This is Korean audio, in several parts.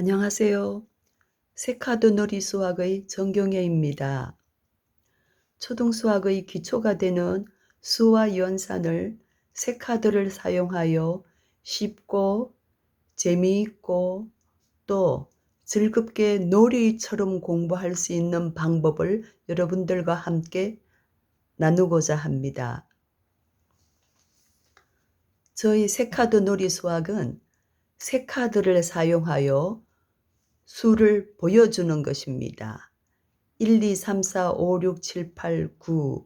안녕하세요. 세카드 놀이 수학의 정경혜입니다. 초등 수학의 기초가 되는 수와 연산을 세카드를 사용하여 쉽고 재미있고 또 즐겁게 놀이처럼 공부할 수 있는 방법을 여러분들과 함께 나누고자 합니다. 저희 세카드 놀이 수학은 세 카드를 사용하여 수를 보여주는 것입니다. 1, 2, 3, 4, 5, 6, 7, 8, 9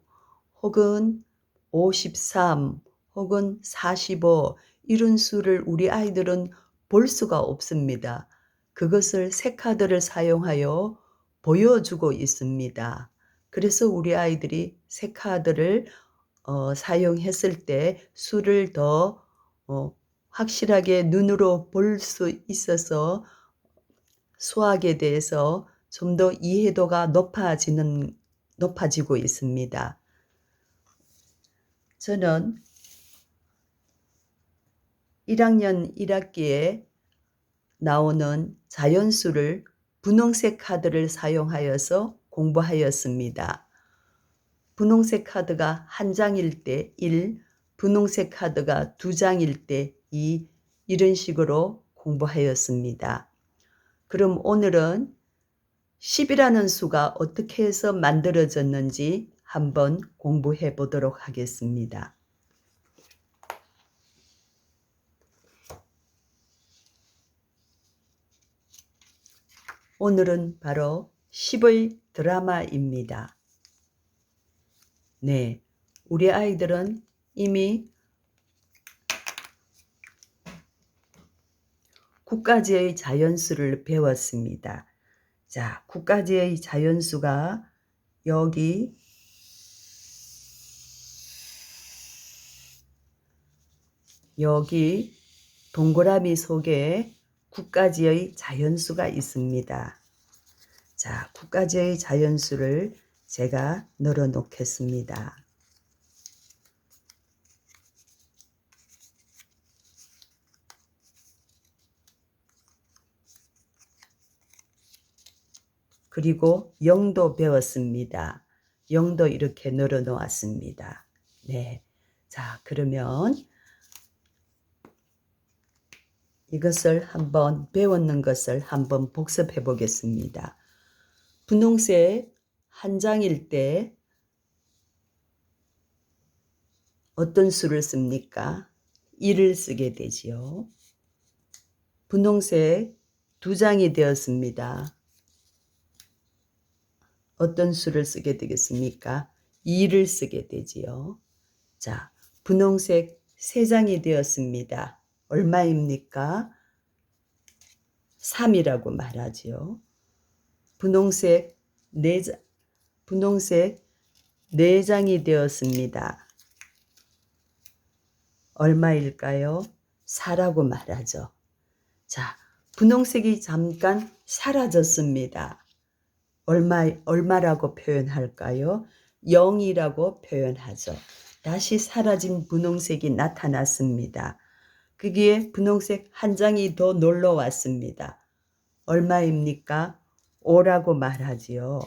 혹은 53 혹은 45 이런 수를 우리 아이들은 볼 수가 없습니다. 그것을 세 카드를 사용하여 보여주고 있습니다. 그래서 우리 아이들이 세 카드를 어, 사용했을 때 수를 더 어, 확실하게 눈으로 볼 수 있어서 수학에 대해서 좀 더 이해도가 높아지는, 높아지고 있습니다. 저는 1학년 1학기에 나오는 자연수를 분홍색 카드를 사용하여서 공부하였습니다. 분홍색 카드가 한 장일 때 1, 분홍색 카드가 두 장일 때 2, 이런 식으로 공부하였습니다. 그럼 오늘은 10이라는 수가 어떻게 해서 만들어졌는지 한번 공부해 보도록 하겠습니다. 오늘은 바로 10의 드라마입니다. 네, 우리 아이들은 이미 국가지의 자연수를 배웠습니다. 자, 국가지의 자연수가 여기 여기 동그라미 속에 국가지의 자연수가 있습니다. 자, 국가지의 자연수를 제가 넣어 놓겠습니다. 그리고 영도 배웠습니다. 영도 이렇게 늘어 놓았습니다. 네. 자, 그러면 이것을 한번 배웠는 것을 한번 복습해 보겠습니다. 분홍색 한 장일 때 어떤 수를 씁니까? 1을 쓰게 되지요. 분홍색 두 장이 되었습니다. 어떤 수를 쓰게 되겠습니까? 2를 쓰게 되지요. 자, 분홍색 3장이 되었습니다. 얼마입니까? 3이라고 말하지요. 분홍색 4장, 분홍색 4장이 되었습니다. 얼마일까요? 4라고 말하죠. 자, 분홍색이 잠깐 사라졌습니다. 얼마, 얼마라고 표현할까요? 0이라고 표현하죠. 다시 사라진 분홍색이 나타났습니다. 그기에 분홍색 한 장이 더 놀러 왔습니다. 얼마입니까? 5라고 말하지요.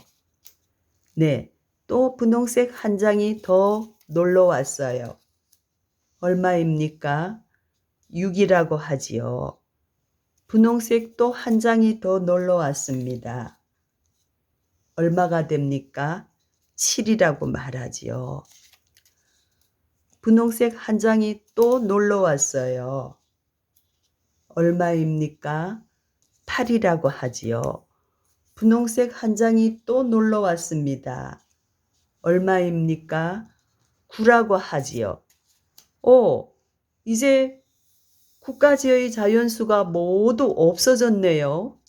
네, 또 분홍색 한 장이 더 놀러 왔어요. 얼마입니까? 6이라고 하지요. 분홍색 또 한 장이 더 놀러 왔습니다. 얼마가 됩니까? 7이라고 말하지요. 분홍색 한 장이 또 놀러 왔어요. 얼마입니까? 8이라고 하지요. 분홍색 한 장이 또 놀러 왔습니다. 얼마입니까? 9라고 하지요. 오, 이제 국가지의 자연수가 모두 없어졌네요.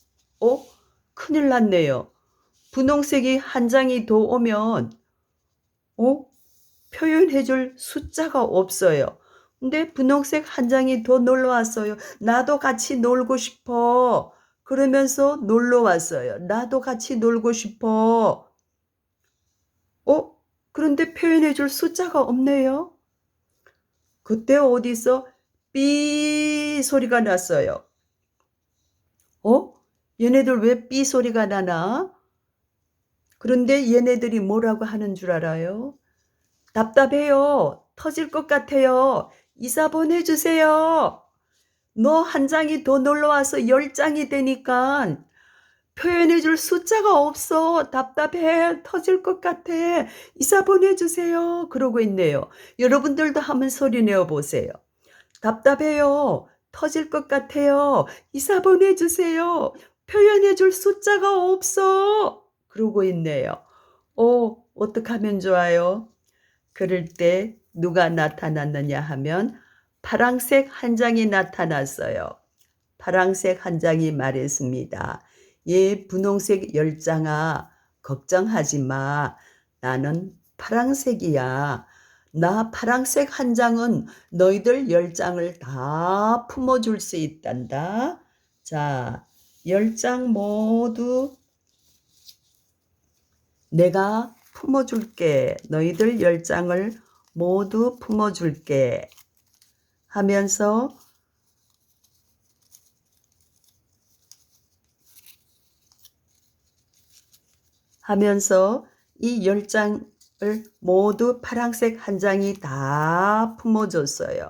어? 큰일 났네요. 분홍색이 한 장이 더 오면 어? 표현해 줄 숫자가 없어요. 근데 분홍색 한 장이 더 놀러 왔어요. 나도 같이 놀고 싶어. 그러면서 놀러 왔어요. 나도 같이 놀고 싶어. 어? 그런데 표현해 줄 숫자가 없네요. 그때 어디서 삐 소리가 났어요. 어? 얘네들 왜 삐 소리가 나나? 그런데 얘네들이 뭐라고 하는 줄 알아요? 답답해요. 터질 것 같아요. 이사 보내주세요. 너 한 장이 더 놀러 와서 열 장이 되니까 표현해줄 숫자가 없어. 답답해. 터질 것 같아. 이사 보내주세요. 그러고 있네요. 여러분들도 한번 소리 내어 보세요. 답답해요. 터질 것 같아요. 이사 보내주세요. 표현해줄 숫자가 없어. 그러고 있네요. 어, 어떡하면 좋아요? 그럴 때 누가 나타났느냐 하면 파랑색 한 장이 나타났어요. 파랑색 한 장이 말했습니다. 예, 분홍색 열 장아, 걱정하지 마. 나는 파랑색이야. 나 파랑색 한 장은 너희들 열 장을 다 품어줄 수 있단다. 자, 열 장 모두 내가 품어줄게. 너희들 열 장을 모두 품어줄게. 하면서 하면서 이 열 장을 모두 파랑색 한 장이 다 품어줬어요.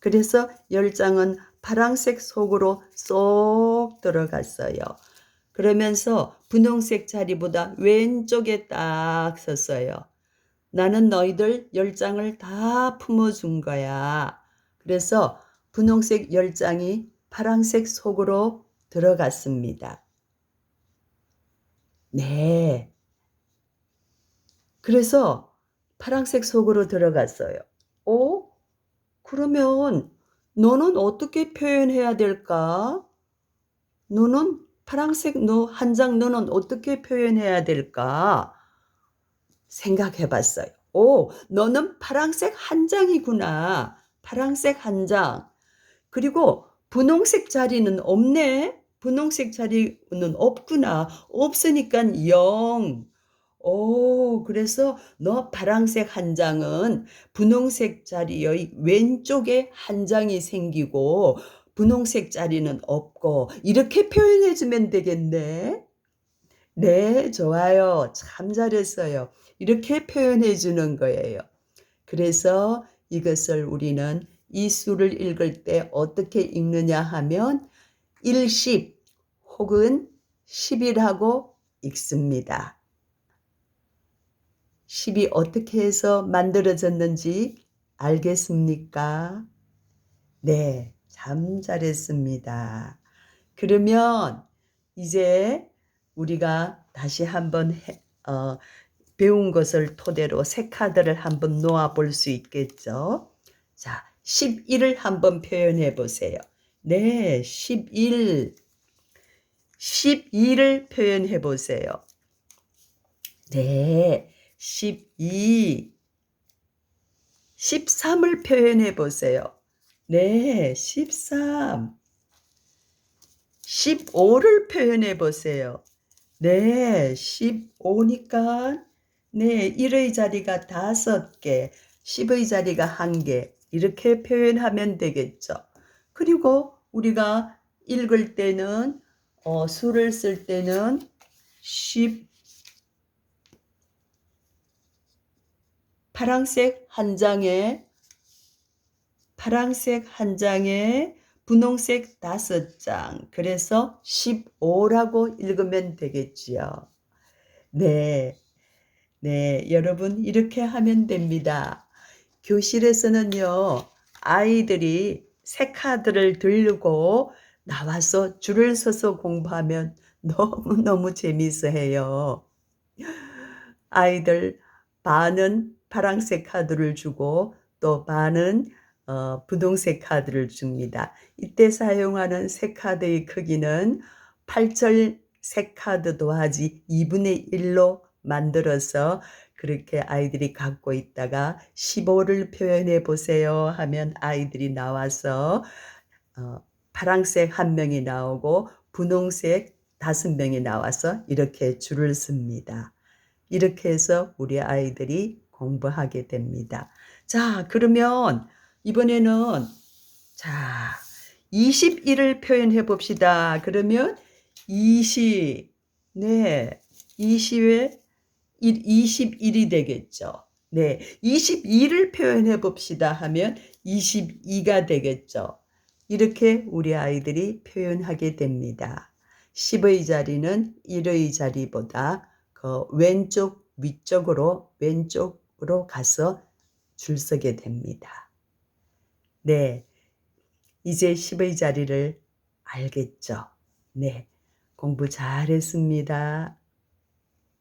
그래서 열 장은 파랑색 속으로 쏙 들어갔어요. 그러면서 분홍색 자리보다 왼쪽에 딱 섰어요. 나는 너희들 열 장을 다 품어준 거야. 그래서 분홍색 열 장이 파랑색 속으로 들어갔습니다. 네. 그래서 파랑색 속으로 들어갔어요. 어? 그러면 너는 어떻게 표현해야 될까? 너는 파랑색 너한장 너는 어떻게 표현해야 될까? 생각해 봤어요. 오, 너는 파랑색 한 장이구나. 파랑색 한 장. 그리고 분홍색 자리는 없네. 분홍색 자리는 없구나. 없으니까 0. 오, 그래서 너 파랑색 한 장은 분홍색 자리의 왼쪽에 한 장이 생기고 분홍색 자리는 없고 이렇게 표현해 주면 되겠네. 네, 좋아요. 참 잘했어요. 이렇게 표현해 주는 거예요. 그래서 이것을 우리는 이 수를 읽을 때 어떻게 읽느냐 하면 1십 혹은 10이라고 읽습니다. 10이 어떻게 해서 만들어졌는지 알겠습니까? 네, 참 잘했습니다. 그러면 이제 우리가 다시 한번 해, 어, 배운 것을 토대로 새 카드를 한번 놓아 볼 수 있겠죠? 자, 11을 한번 표현해 보세요. 네, 11. 12를 표현해 보세요. 네, 12. 13을 표현해 보세요. 네, 13. 15를 표현해 보세요. 네, 15니까 네, 1의 자리가 5개, 10의 자리가 1개 이렇게 표현하면 되겠죠. 그리고 우리가 읽을 때는 어, 수를 쓸 때는 10 파랑색 한 장에 파랑색 한 장에 분홍색 다섯 장. 그래서 15라고 읽으면 되겠지요. 네. 네, 여러분 이렇게 하면 됩니다. 교실에서는요. 아이들이 새 카드를 들고 나와서 줄을 서서 공부하면 너무너무 재미있어 해요. 아이들 반은 파랑색 카드를 주고 또 반은 어, 분홍색 카드를 줍니다. 이때 사용하는 새 카드의 크기는 8절 새 카드 더하지 2분의 1로 만들어서 그렇게 아이들이 갖고 있다가 15를 표현해 보세요 하면 아이들이 나와서 어, 파랑색 한 명이 나오고 분홍색 다섯 명이 나와서 이렇게 줄을 씁니다. 이렇게 해서 우리 아이들이 공부하게 됩니다. 자, 그러면 이번에는 자, 21을 표현해 봅시다. 그러면 20, 네, 20에 21이 되겠죠. 네, 22를 표현해 봅시다 하면 22가 되겠죠. 이렇게 우리 아이들이 표현하게 됩니다. 10의 자리는 1의 자리보다 그 왼쪽 위쪽으로 왼쪽으로 가서 줄 서게 됩니다. 네. 이제 10의 자리를 알겠죠? 네. 공부 잘했습니다.